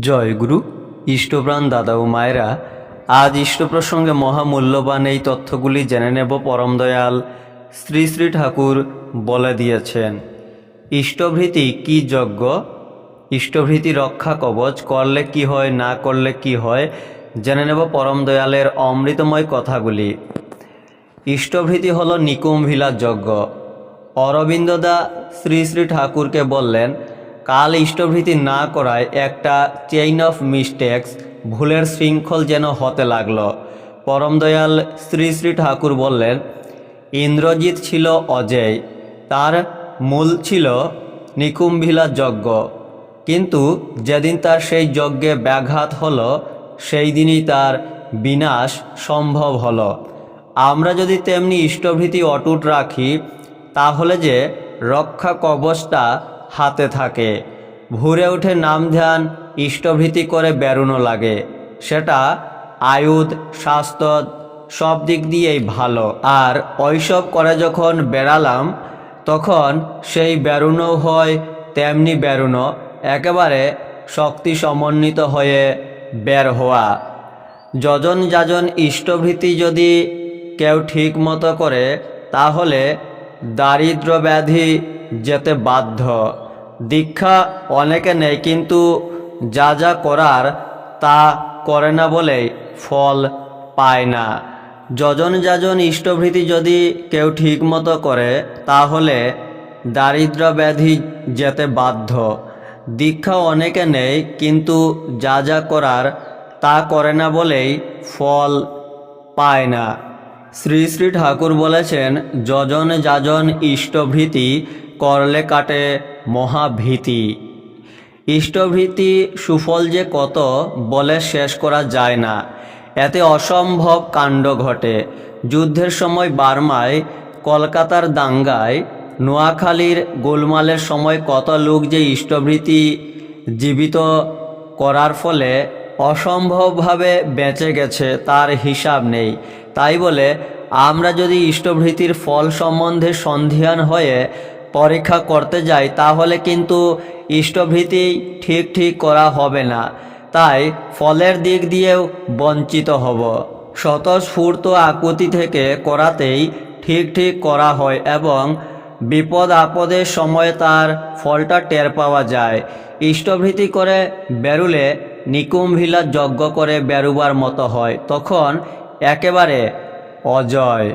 জয় গুরু, ইষ্টপ্রাণ দাদা ও মায়েরা, আজ ইষ্ট প্রসঙ্গে মহামূল্যবান এই তথ্যগুলি জেনে নেব পরম দয়াল শ্রী শ্রী ঠাকুর বলে দিয়েছেন। ইষ্টভৃতি কি যজ্ঞ? ইষ্টভৃতি রক্ষা কবচ, করলে কি হয়, না করলে কি হয়, জেনে নেব পরম দয়ালের অমৃতময় কথাগুলি। ইষ্টভৃতি হল নিকুম্ভিলা যজ্ঞ। অরবিন্দদা শ্রী শ্রী ঠাকুরকে বললেন কাল ইষ্টভৃতি না করায় একটা চেইন অফ মিস্টেক্স ভুলের শৃঙ্খল যেন হতে লাগল। পরমদয়াল শ্রী শ্রী ঠাকুর বললেন, ইন্দ্রজিৎ ছিল অজেয়, তার মূল ছিল নিকুম্ভিলা যজ্ঞ। কিন্তু যেদিন তার সেই যজ্ঞে ব্যাঘাত হল, সেই দিনই তার বিনাশ সম্ভব হলো। আমরা যদি তেমনি ইষ্টভৃতি অটুট রাখি, তাহলে যে রক্ষা কবচটা হাতে থাকে। ভুরে উঠে নাম ধ্যান, ইষ্টভৃতি করে বেরোনো লাগে। সেটা আয়ুধ, স্বাস্থ্য সব দিক দিয়েই ভালো। আর ওইসব করে যখন বেড়ালাম, তখন সেই বেরুনো হয় তেমনি বেরুনো, একেবারে শক্তি সমন্বিত হয়ে বের হওয়া। যজন যাজন ইষ্টভৃতি যদি কেউ ঠিক মতো করে, তাহলে দারিদ্র ব্যাধি যেতে বাধ্য। দীক্ষা অনেকে নেই কিন্তু যা যা করার তা করে না বলেই ফল পায় না। যজন যাজন ইষ্টভৃতি যদি কেউ ঠিক মতো করে, তাহলে দারিদ্র ব্যাধি যেতে বাধ্য। দীক্ষা অনেকে নেই কিন্তু যা যা করার তা করে না বলেই ফল পায় না। শ্রী শ্রী ঠাকুর বলেছেন, যজন যাজন ইষ্টভৃতি করলে কাটে মহাভীতি। ইষ্টভীতি সুফল যে কত বলে শেষ করা যায় না। এতে অসম্ভব কাণ্ড ঘটে। যুদ্ধের সময় বার্মায়, কলকাতার দাঙ্গায়, নোয়াখালীর গোলমালের সময় কত লোক যে ইষ্টভৃতি জীবিত করার ফলে অসম্ভবভাবে বেঁচে গেছে তার হিসাব নেই। তাই বলে, আমরা যদি ইষ্টভৃতির ফল সম্বন্ধে সন্ধিহান হয়ে পরীক্ষা করতে যাই তাহলে কিন্তু ইষ্টভৃতি ঠিক ঠিক করা হবে না। তাই ফলের দিক দিয়েও বঞ্চিত হব। স্বতঃস্ফূর্ত আকুতি থেকে করাতেই ঠিক ঠিক করা হয় এবং বিপদ আপদের সময় তার ফলটা টের পাওয়া যায়। ইষ্টভৃতি করে বেরুলে নিকুম্ভিলা যজ্ঞ করে বেরুবার মতো হয়, তখন একেবারে অজয়।